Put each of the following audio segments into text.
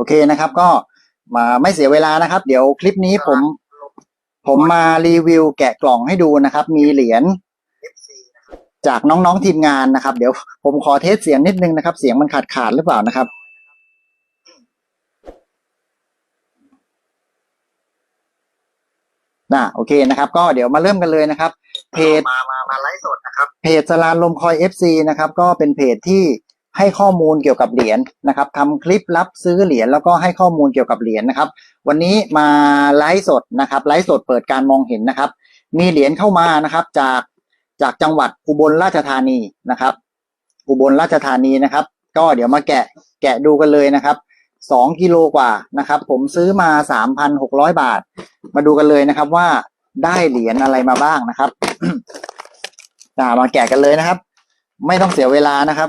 โอเคนะครับ ก็มาไม่เสียเวลานะครับ เดี๋ยวคลิปนี้ผม ผมมารีวิวแกะกล่องให้ดูนะครับ มีเหรียญจากน้องๆทีมงานนะครับ เดี๋ยวผมขอเทสเสียงนิดนึงนะครับ เสียงมันขาดขาดๆหรือเปล่านะครับน่ะโอเคนะครับ ก็เดี๋ยวมาเริ่มกันเลยนะครับ เพจมามามาไลฟ์สดนะครับ เพจสลานลมคอย FC นะครับ ก็เป็นเพจที่ ให้ข้อมูลเกี่ยวกับเหรียญนะครับทำคลิปรับซื้อเหรียญแล้วก็ให้ข้อมูลเกี่ยวกับเหรียญนะครับ วันนี้มาไลฟ์สดนะครับไลฟ์สดเปิดการมองเห็นนะครับ มีเหรียญเข้ามานะครับจากจากจังหวัดอุบลราชธานีนะครับ อุบลราชธานีนะครับ ก็เดี๋ยวมาแกะแกะดูกันเลยนะครับสองกิโลกว่านะครับ ผมซื้อมาสามพันหกร้อยบาท มาดูกันเลยนะครับว่าได้เหรียญอะไรมาบ้างนะครับมาแกะกันเลยนะครับ ไม่ต้องเสียเวลานะครับ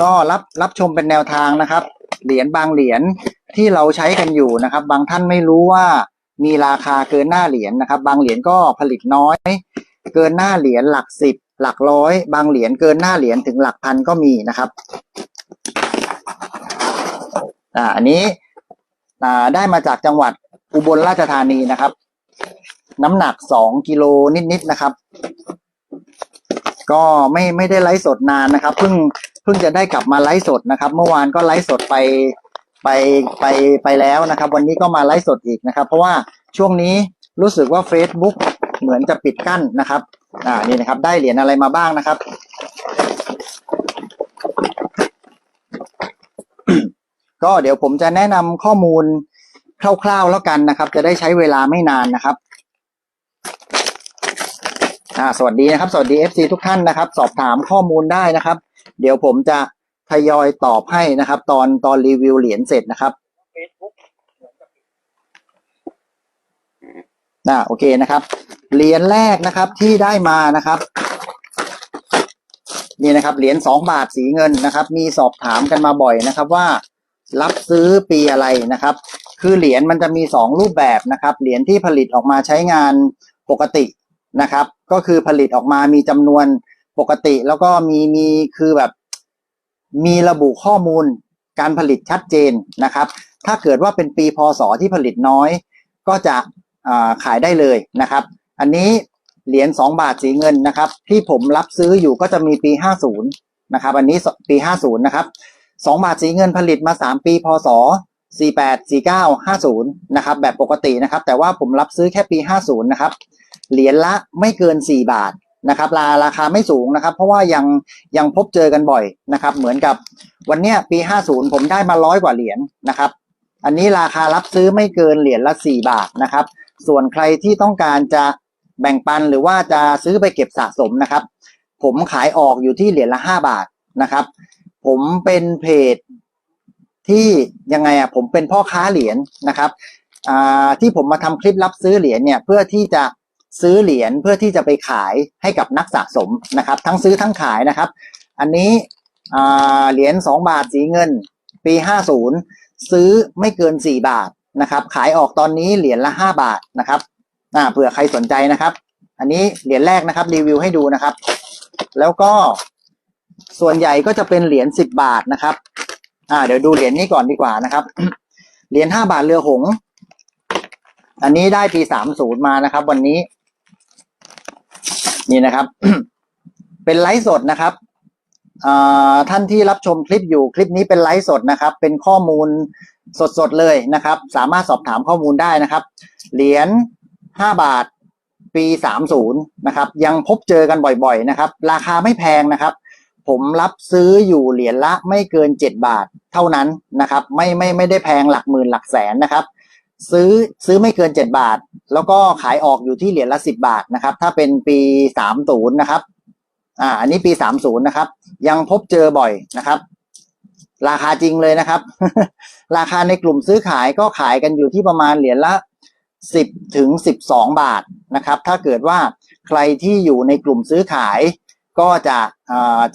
ก็รับรับชมเป็นแนวทางนะครับ เหรียญบางเหรียญที่เราใช้กันอยู่นะครับ บางท่านไม่รู้ว่ามีราคาเกินหน้าเหรียญนะครับ บางเหรียญก็ผลิตน้อย เกินหน้าเหรียญหลักสิบหลักร้อย บางเหรียญเกินหน้าเหรียญถึงหลักพันก็มีนะครับอ่าอันนี้อ่าได้มาจากจังหวัดอุบลราชธานีนะครับ น้ำหนักสองกิโลนิดๆนะครับ ก็ไม่ไม่ได้ไลฟ์สดนานนะครับเพิ่ง เพิ่งจะได้กลับมาไลฟ์สดนะครับ เมื่อวานก็ไลฟ์สดไปไปไปไปแล้วนะครับ วันนี้ก็มาไลฟ์สดอีกนะครับ เพราะว่าช่วงนี้รู้สึกว่า Facebook เหมือนจะปิดกั้นนะครับ อ่านี่นะครับ ได้เหรียญอะไรมาบ้างนะครับ ก็เดี๋ยวผมจะแนะนำข้อมูลคร่าวๆแล้วกันนะครับ จะได้ใช้เวลาไม่นานนะครับอ่าสวัสดีนะครับ สวัสดี FC ทุกท่านนะครับ สอบถามข้อมูลได้นะครับ เดี๋ยวผมจะทยอยตอบให้นะครับ ตอนตอนรีวิวเหรียญเสร็จนะครับ Facebook อ่าโอเคนะครับ เหรียญแรกนะครับที่ได้มานะครับ นี่นะครับเหรียญสองบาทสีเงินนะครับ มีสอบถามกันมาบ่อยนะครับว่า รับซื้อปีอะไรนะครับ คือเหรียญมันจะมีสองรูปแบบนะครับ เหรียญที่ผลิตออกมาใช้งานปกตินะครับ ก็คือผลิตออกมามีจำนวน ปกติแล้วก็มีมีคือแบบ มีระบุข้อมูลการผลิตชัดเจนนะครับ ถ้าเกิดว่าเป็นปีพศที่ผลิตน้อย ก็จะขายได้เลยนะครับ อันนี้เหรียญ2บาทสีเงินนะครับ ที่ผมรับซื้ออยู่ก็จะมีปี 50นะครับ อันนี้ปี 50นะครับ2บาทสีเงินผลิตมา 3 ปี พศ 48 49 50นะครับ แบบปกตินะครับ แต่ว่าผมรับซื้อแค่ปี 50นะครับ เหรียญละไม่เกิน 4 บาท นะครับราราคาไม่สูงนะครับ เพราะว่ายังยังพบเจอกันบ่อยนะครับ เหมือนกับวันเนี้ยปี 50 ผมได้มาร้อยกว่าเหรียญนะครับ อันนี้ราคารับซื้อไม่เกินเหรียญละ 4 บาทนะครับ ส่วนใครที่ต้องการจะแบ่งปันหรือว่าจะซื้อไปเก็บสะสมนะครับ ผมขายออกอยู่ที่เหรียญละ 5 บาทนะครับ ผมเป็นเพจที่ยังไงอะผมเป็นพ่อค้าเหรียญนะครับอ่าที่ผมมาทำคลิปรับซื้อเหรียญเนี่ยเพื่อที่จะ ซื้อเหรียญเพื่อที่จะไปขายให้กับนักสะสมนะครับ ทั้งซื้อทั้งขายนะครับ อันนี้เหรียญ2บาทสีเงิน ปี 50 ซื้อไม่เกิน 4 บาทนะครับ ขายออกตอนนี้เหรียญละ 5 บาทนะครับเผื่อใครสนใจนะครับ อันนี้เหรียญแรกนะครับรีวิวให้ดูนะครับ แล้วก็ส่วนใหญ่ก็จะเป็นเหรียญ 10 บาทนะครับอ่าเดี๋ยวดูเหรียญนี้ก่อนดีกว่านะครับ เหรียญ 5 บาทเรือหงส์อันนี้ได้ปี 30 มานะครับ วันนี้ นี่นะครับ เป็นไลฟ์สดนะครับท่านที่รับชมคลิปอยู่คลิปนี้เป็นไลฟ์สดนะครับ เป็นข้อมูลสดๆเลยนะครับ สามารถสอบถามข้อมูลได้นะครับ เหรียญ5บาทปี 30 นะครับ ยังพบเจอกันบ่อยๆนะครับ ราคาไม่แพงนะครับ ผมรับซื้ออยู่เหรียญละไม่เกิน 7 บาทเท่านั้นนะครับ ไม่ไม่ไม่ได้แพงหลักหมื่นหลักแสนนะครับ ซื้อซื้อไม่เกิน7บาท แล้วก็ขายออกอยู่ที่เหรียญละ10บาทนะครับ ถ้าเป็นปี30นะครับ อ่า อันนี้ปี30นะครับ ยังพบเจอบ่อยนะครับ ราคาจริงเลยนะครับ ราคาในกลุ่มซื้อขายก็ขายกันอยู่ที่ประมาณเหรียญละ10ถึง12บาทนะครับ ถ้าเกิดว่าใครที่อยู่ในกลุ่มซื้อขายก็จะ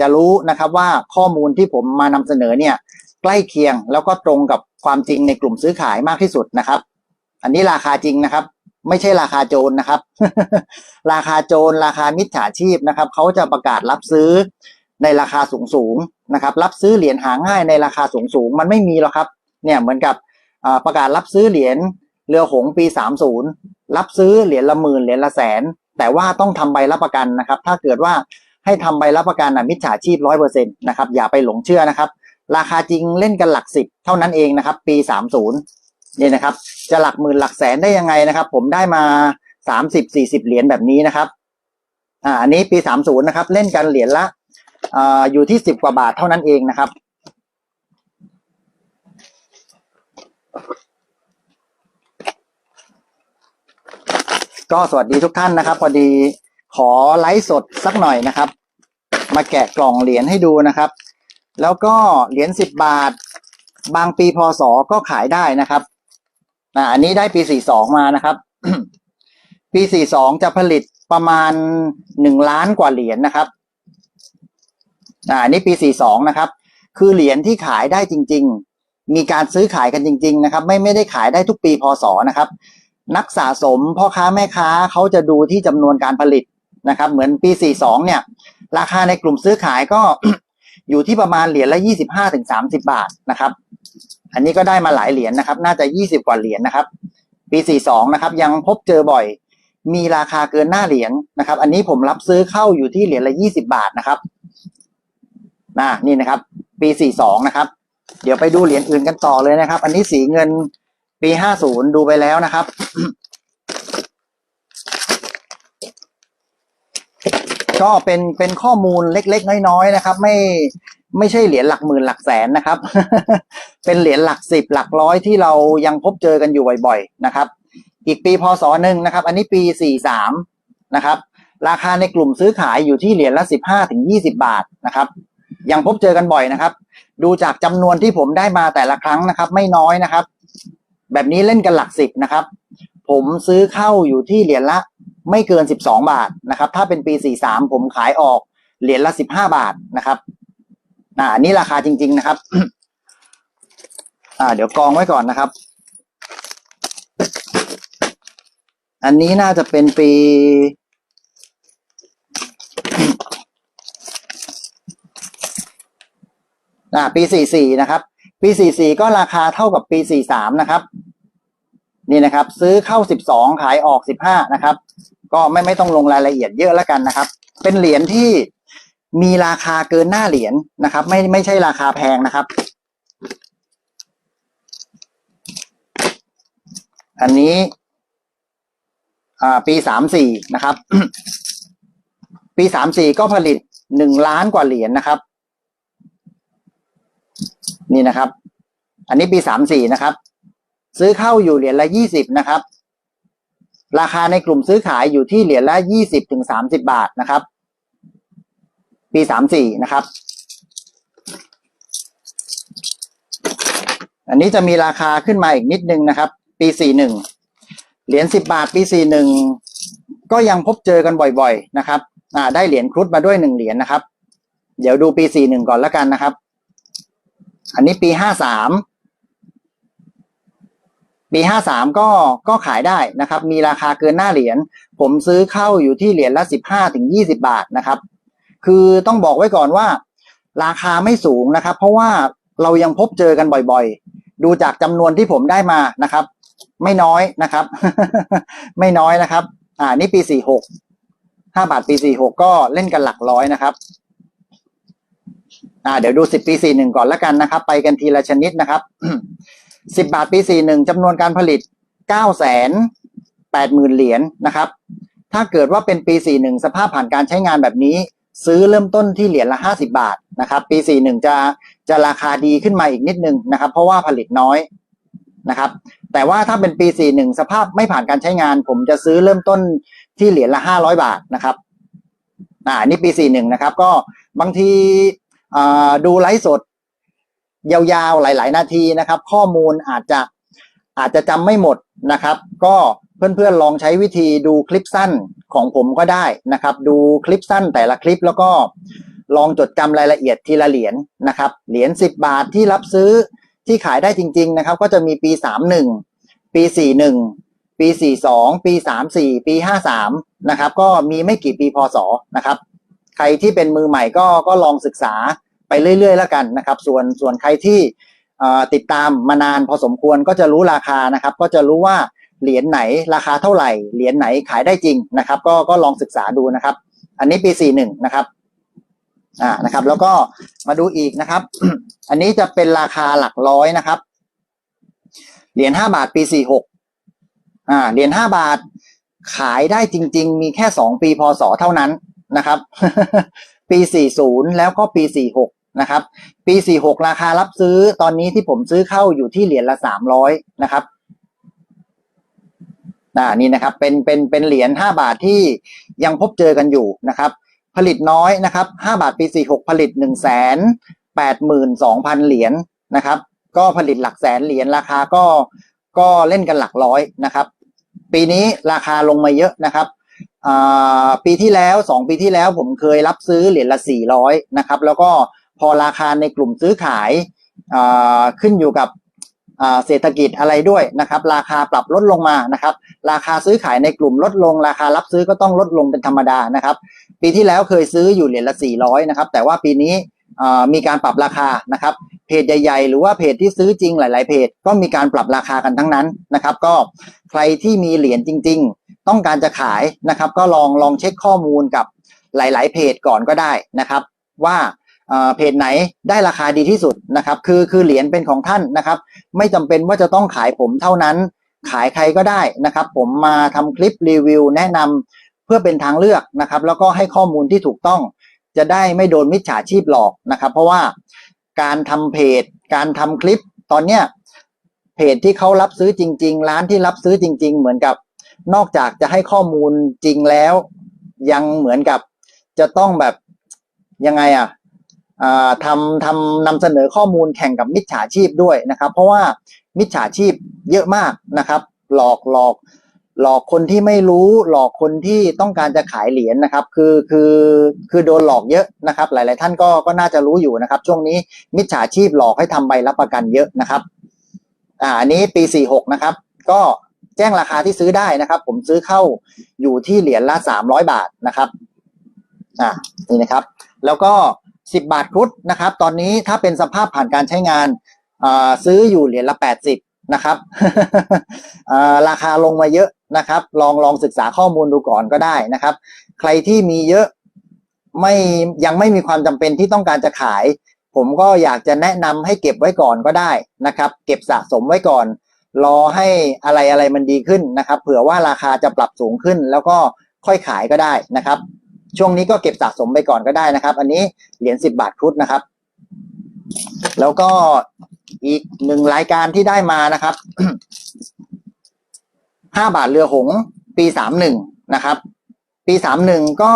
จะรู้นะครับว่าข้อมูลที่ผมมานำเสนอเนี่ย ล้เคียง แล้วก็ตรงกับความจริงในกลุ่มซื้อขายมากที่สุดนะครับ อันนี้ราคาจริงนะครับ ไม่ใช่ราคาโจรนะครับ ราคาโจรราคามิจฉาชีพนะครับเขาจะประกาศรับซื้อในราคาสูงสูงนะครับ รับซื้อเหรียญหาง่ายในราคาสูงสูงมันไม่มีหรอกครับ เนี่ยเหมือนกับประกาศรับซื้อเหรียญเรือหงส์ปี 30 รับซื้อเหรียญละหมื่นเหรียญละแสน แต่ว่าต้องทำใบรับประกันนะครับ ถ้าเกิดว่าให้ทำใบรับประกันนะมิจฉาชีพร้อยเปอร์เซ็นต์นะครับอย่าไปหลงเชื่อนะครับ ราคาจริงเล่นกันหลักสิบเท่านั้นเองนะครับ ปี 30นี่นะครับ จะหลักหมื่นหลักแสนได้ยังไงนะครับ ผมได้มา 30 40 เหรียญแบบนี้นะครับอ่าอันนี้ปี 30นะครับ เล่นกันเหรียญละอ่าอยู่ที่ 10 กว่าบาทเท่านั้นเองนะครับก็สวัสดีทุกท่านนะครับ พอดีขอไลฟ์สดสักหน่อยนะครับ มาแกะกล่องเหรียญให้ดูนะครับ แล้วก็เหรียญสิบบาท บางปีพศก็ขายได้นะครับอ่าอันนี้ได้ปีสี่สองมานะครับ ปีสี่สองจะผลิตประมาณหนึ่งล้านกว่าเหรียญนะครับอ่าอันนี้ปีสี่สองนะครับ คือเหรียญที่ขายได้จริง ๆ มีการซื้อขายกันจริง ๆ นะครับ ไม่ไม่ได้ขายได้ทุกปีพศนะครับ นักสะสมพ่อค้าแม่ค้าเขาจะดูที่จำนวนการผลิตนะครับ เหมือนปี42เนี่ย ราคาในกลุ่มซื้อขายก็ อยู่ที่ประมาณเหรียญละ25ถึง30บาทนะครับ อันนี้ก็ได้มาหลายเหรียญนะครับ น่าจะ20กว่าเหรียญนะครับ ปี42นะครับ ยังพบเจอบ่อย มีราคาเกินหน้าเหรียญนะครับ อันนี้ผมรับซื้อเข้าอยู่ที่เหรียญละ20บาทนะครับน่านี่นะครับ ปี42นะครับ เดี๋ยวไปดูเหรียญอื่นกันต่อเลยนะครับ อันนี้สีเงินปี50ดูไปแล้วนะครับ ก็เป็นเป็นข้อมูลเล็กๆ น้อยๆนะครับ ไม่ไม่ใช่เหรียญหลักหมื่นหลักแสนนะครับ เป็นเหรียญหลักสิบหลักร้อยที่เรายังพบเจอกันอยู่บ่อยๆนะครับ อีกปีพศหนึ่งนะครับ อันนี้ปี43นะครับ ราคาในกลุ่มซื้อขายอยู่ที่เหรียญละ15ถึง20บาทนะครับ ยังพบเจอกันบ่อยนะครับ ดูจากจำนวนที่ผมได้มาแต่ละครั้งนะครับ ไม่น้อยนะครับ แบบนี้เล่นกันหลักสิบนะครับ ผมซื้อเข้าอยู่ที่เหรียญละ ไม่เกิน 12 บาทนะครับ ถ้าเป็นปี 43 ผมขายออกเหรียญละ 15 บาทนะครับอ่าอันนี้ราคาจริง ๆนะครับ อ่า เดี๋ยวกองไว้ก่อนนะครับ อันนี้น่าจะเป็นปี อ่า ปี 44 นะครับ ปี 44 ก็ราคาเท่ากับปี 43 นะครับนี่นะครับ ซื้อเข้า 12 ขายออก 15 นะครับ ก็ไม่ไม่ต้องลงรายละเอียดเยอะแล้วกันนะครับ เป็นเหรียญที่มีราคาเกินหน้าเหรียญนะครับ ไม่ไม่ใช่ราคาแพงนะครับ อันนี้อ่าปี34นะครับ ปี34ก็ผลิต1ล้านกว่าเหรียญนะครับ นี่นะครับ อันนี้ปี34นะครับ ซื้อเข้าอยู่เหรียญละ20นะครับ ราคาในกลุ่มซื้อขายอยู่ที่เหรียญละ 20ถึง30 บาทนะครับ ปี 34 นะครับ อันนี้จะมีราคาขึ้นมาอีกนิดนึงนะครับ ปี 41 เหรียญ10 บาท ปี 41 ก็ยังพบเจอกันบ่อยๆนะครับอ่าได้เหรียญครุฑมาด้วย 1 เหรียญนะครับ เดี๋ยวดูปี 41 ก่อนแล้วกันนะครับ อันนี้ปีห้าสาม ปีห้าสามก็ก็ขายได้นะครับ มีราคาเกินหน้าเหรียญ ผมซื้อเข้าอยู่ที่เหรียญละสิบห้าถึงยี่สิบาทนะครับ คือต้องบอกไว้ก่อนว่า ราคาไม่สูงนะครับ เพราะว่าเรายังพบเจอกันบ่อยๆ ดูจากจำนวนที่ผมได้มานะครับ ไม่น้อยนะครับ ไม่น้อยนะครับ อ่า นี่ปีสี่หกห้าบาทปีสี่หกก็เล่นกันหลักร้อยนะครับ อ่า เดี๋ยวดูสิบปีสี่หนึ่งก่อนแล้วกันนะครับ ไปกันทีละชนิดนะครับ สิบบาทปีสี่หนึ่งจำนวนการผลิตเก้าแสนแปดหมื่นเหรียญนะครับ ถ้าเกิดว่าเป็นปีสี่หนึ่งสภาพผ่านการใช้งานแบบนี้ ซื้อเริ่มต้นที่เหรียญละห้าสิบาทนะครับ ปีสี่หนึ่งจะจะราคาดีขึ้นมาอีกนิดนึงนะครับ เพราะว่าผลิตน้อยนะครับ แต่ว่าถ้าเป็นปีสี่หนึ่งสภาพไม่ผ่านการใช้งาน ผมจะซื้อเริ่มต้นที่เหรียญละห้าร้อยบาทนะครับอ่านี่ปีสี่หนึ่งนะครับ ก็บางที่ดูไลฟ์สด ยาวๆหลาย ๆ นาทีนะครับ ข้อมูลอาจจะอาจจะจำไม่หมดนะครับ ก็เพื่อนๆลองใช้วิธีดูคลิปสั้นของผมก็ได้นะครับ ดูคลิปสั้นแต่ละคลิปแล้วก็ลองจดจำรายละเอียดทีละเหรียญนะครับเหรียญ10 บาทที่รับซื้อที่ขายได้จริง ๆนะครับ ก็จะมีปี 31 ปี 41 ปี 42 ปี 34 ปี 53นะครับ ก็มีไม่กี่ปีพศนะครับ ใครที่เป็นมือใหม่ก็ก็ลองศึกษา ไปเรื่อยๆแล้วกันนะครับ ส่วนส่วนใครที่ติดตามมานานพอสมควรก็จะรู้ราคานะครับ ก็จะรู้ว่าเหรียญไหนราคาเท่าไหร่ เหรียญไหนขายได้จริงนะครับ ก็ก็ลองศึกษาดูนะครับ อันนี้ปีสี่หนึ่งนะครับอ่านะครับ แล้วก็มาดูอีกนะครับ อันนี้จะเป็นราคาหลักร้อยนะครับ เหรียญห้าบาทปีสี่หกอ่าเหรียญห้าบาทขายได้จริง ๆ มีแค่สองปีพศเท่านั้นนะครับ ปีสี่ศูนย์แล้วก็ปีสี่หก นะครับ ปีสี่หกราคารับซื้อตอนนี้ที่ผมซื้อเข้าอยู่ที่เหรียญละสามร้อยนะครับอ่านี่นะครับ เป็นเป็นเป็นเหรียญห้าบาทที่ยังพบเจอกันอยู่นะครับ ผลิตน้อยนะครับห้าบาทปีสี่หกผลิตหนึ่งแสนแปดหมื่นสองพันเหรียญนะครับ ก็ผลิตหลักแสนเหรียญราคาก็ก็เล่นกันหลักร้อยนะครับ ปีนี้ราคาลงมาเยอะนะครับปีที่แล้วสองปีที่แล้วผมเคยรับซื้อเหรียญละสี่ร้อยนะครับ แล้วก็ พอราคาในกลุ่มซื้อขายขึ้นอยู่กับเศรษฐกิจอะไรด้วยนะครับ ราคาปรับลดลงมานะครับ ราคาซื้อขายในกลุ่มลดลง ราคารับซื้อก็ต้องลดลงเป็นธรรมดานะครับ ปีที่แล้วเคยซื้ออยู่เหรียญละ 400 นะครับ แต่ว่าปีนี้มีการปรับราคานะครับ เพจใหญ่ๆ หรือว่าเพจที่ซื้อจริงหลาย ๆ เพจก็มีการปรับราคากันทั้งนั้นนะครับ ก็ใครที่มีเหรียญจริง ๆ ต้องการจะขายนะครับ ก็ลองลองเช็คข้อมูลกับหลาย ๆ เพจก่อนก็ได้นะครับ ว่า เพจไหนได้ราคาดีที่สุดนะครับ คือคือเหรียญเป็นของท่านนะครับ ไม่จำเป็นว่าจะต้องขายผมเท่านั้น ขายใครก็ได้นะครับ ผมมาทำคลิปรีวิว แนะนำเพื่อเป็นทางเลือกนะครับ แล้วก็ให้ข้อมูลที่ถูกต้อง จะได้ไม่โดนมิจฉาชีพหลอกนะครับ เพราะว่าการทำเพจ การทำคลิปตอนเนี้ยเพจที่เขารับซื้อจริง ๆ ร้านที่รับซื้อจริง ๆ เหมือนกับ นอกจากจะให้ข้อมูลจริงแล้ว ยังเหมือนกับจะต้องแบบยังไงอะอ่า ทำทำนำเสนอข้อมูลแข่งกับมิจฉาชีพด้วยนะครับ เพราะว่ามิจฉาชีพเยอะมากนะครับ หลอกหลอกหลอกคนที่ไม่รู้หลอกคนที่ต้องการจะขายเหรียญนะครับ คือคือคือโดนหลอกเยอะนะครับ หลาย ๆ ท่านก็ก็น่าจะรู้อยู่นะครับ ช่วงนี้มิจฉาชีพหลอกให้ทำใบรับประกันเยอะนะครับ อ่าอันนี้ปีสี่หกนะครับ ก็แจ้งราคาที่ซื้อได้นะครับ ผมซื้อเข้าอยู่ที่เหรียญละสามร้อยบาทนะครับ อ่านี่นะครับ แล้วก็ สิบบาทครุฑนะครับ ตอนนี้ถ้าเป็นสภาพผ่านการใช้งานซื้ออยู่เหรียญละแปดสิบนะครับราคาลงมาเยอะนะครับ ลองลองศึกษาข้อมูลดูก่อนก็ได้นะครับ ใครที่มีเยอะไม่ยังไม่มีความจำเป็นที่ต้องการจะขาย ผมก็อยากจะแนะนำให้เก็บไว้ก่อนก็ได้นะครับ เก็บสะสมไว้ก่อน รอให้อะไรอะไรมันดีขึ้นนะครับ เผื่อว่าราคาจะปรับสูงขึ้นแล้วก็ค่อยขายก็ได้นะครับ ช่วงนี้ก็เก็บสะสมไปก่อนก็ได้นะครับ อันนี้เหรียญสิบบาทครุฑนะครับ แล้วก็อีกหนึ่งรายการที่ได้มานะครับห้าบาทเรือหง ปีสามหนึ่งนะครับ ปีสามหนึ่งก็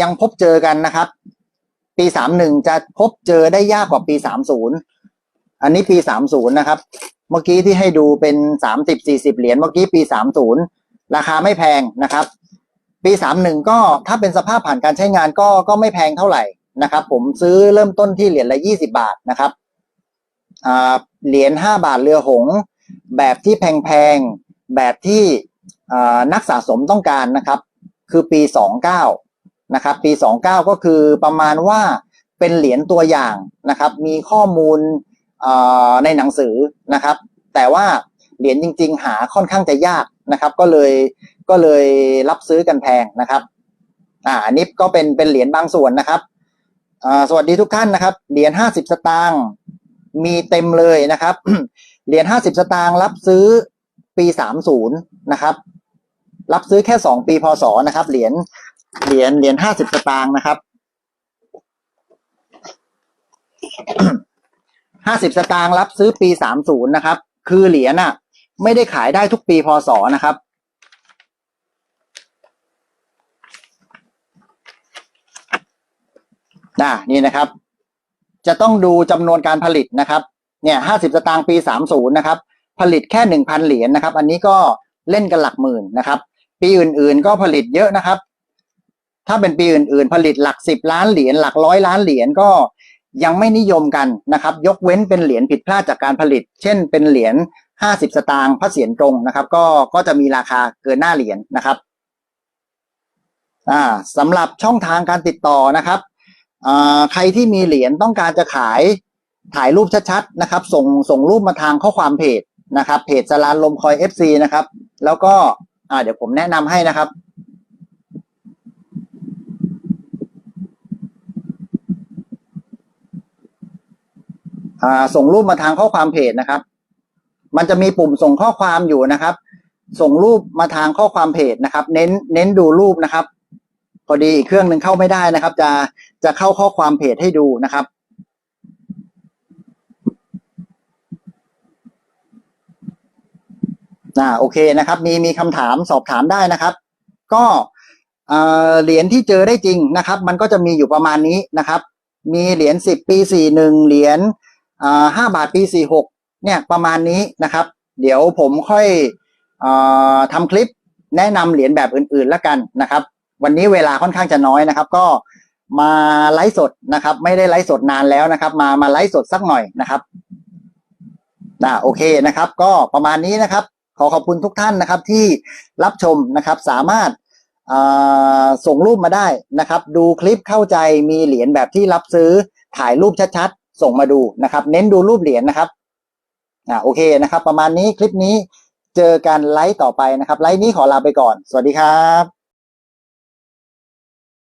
ยังพบเจอกันนะครับ ปีสามหนึ่งจะพบเจอได้ยากกว่าปีสามศูนย์อันนี้ปีสามศูนย์นะครับ เมื่อกี้ที่ให้ดูเป็นสามสิบสี่สิบเหรียญเมื่อกี้ปีสามศูนย์ราคาไม่แพงนะครับ ปีสามหนึ่งก็ถ้าเป็นสภาพผ่านการใช้งานก็ก็ไม่แพงเท่าไหร่นะครับ ผมซื้อเริ่มต้นที่เหรียญละยี่สิบาทนะครับเหรียญห้าบาทเรือหง แบบที่แพงๆแบบที่นักสะสมต้องการนะครับ คือปีสองเก้านะครับ ปีสองเก้าก็คือประมาณว่าเป็นเหรียญตัวอย่างนะครับ มีข้อมูลในหนังสือนะครับ แต่ว่าเหรียญจริง ๆ หาค่อนข้างจะยากนะครับ ก็เลย ก็เลยรับซื้อกันแพงนะครับ อ่าอันนี้ก็เป็นเป็นเหรียญบางส่วนนะครับอ่าสวัสดีทุกท่านนะครับ เหรียญห้าสิบสตางค์มีเต็มเลยนะครับ เหรียญห้าสิบสตางค์รับซื้อปีสามศูนย์นะครับ รับซื้อแค่สองปีพศนะครับ เหรียญเหรียญเหรียญห้าสิบสตางค์นะครับห้าสิบสตางค์รับซื้อปีสามศูนย์นะครับ คือเหรียญอะ ไม่ได้ขายได้ทุกปีพศนะครับ น่ะนี่นะครับ จะต้องดูจำนวนการผลิตนะครับ เนี่ยห้าสิบสตางค์ปีสามศูนย์นะครับ ผลิตแค่หนึ่งพันเหรียญนะครับ อันนี้ก็เล่นกันหลักหมื่นนะครับ ปีอื่นๆก็ผลิตเยอะนะครับ ถ้าเป็นปีอื่นๆ ผลิตหลักสิบล้านเหรียญหลักร้อยล้านเหรียญก็ยังไม่นิยมกันนะครับ ยกเว้นเป็นเหรียญผิดพลาดจากการผลิต เช่น เป็นเหรียญห้าสิบสตางค์พระเศียรตรงนะครับ ก็ก็จะมีราคาเกินหน้าเหรียญนะครับอ่าสำหรับช่องทางการติดต่อนะครับ ใครที่มีเหรียญต้องการจะขายถ่ายรูปชัดๆนะครับ ส่งส่งรูปมาทางข้อความเพจนะครับเพจสลานลมคอย FC นะครับ แล้วก็เดี๋ยวผมแนะนำให้นะครับส่งรูปมาทางข้อความเพจนะครับ มันจะมีปุ่มส่งข้อความอยู่นะครับ ส่งรูปมาทางข้อความเพจนะครับ เน้นเน้นดูรูปนะครับ พอดีอีกเครื่องหนึ่งเข้าไม่ได้นะครับ จะจะเข้าข้อความเพจให้ดูนะครับอ่าโอเคนะครับ มีมีคำถามสอบถามได้นะครับ ก็เหรียญที่เจอได้จริงนะครับ มันก็จะมีอยู่ประมาณนี้นะครับ มีเหรียญสิบปีสี่หนึ่งเหรียญห้าบาทปีสี่หกเนี่ยประมาณนี้นะครับ เดี๋ยวผมค่อยอทำคลิปแนะนำเหรียญแบบอื่นๆแล้วกันนะครับ วันนี้เวลาค่อนข้างจะน้อยนะครับ ก็มาไลฟ์สดนะครับ ไม่ได้ไลฟ์สดนานแล้วนะครับ มามาไลฟ์สดสักหน่อยนะครับอ่าโอเคนะครับ ก็ประมาณนี้นะครับ ขอขอบคุณทุกท่านนะครับที่รับชมนะครับ สามารถาส่งรูปมาได้นะครับ ดูคลิปเข้าใจมีเหรียญแบบที่รับซื้อถ่ายรูปชัดๆ ส่งมาดูนะครับ เน้นดูรูปเหรียญนะครับอ่าโอเคนะครับ ประมาณนี้คลิปนี้เจอกันไลฟ์ต่อไปนะครับ ไลฟ์นี้ขอลาไปก่อน สวัสดีครับ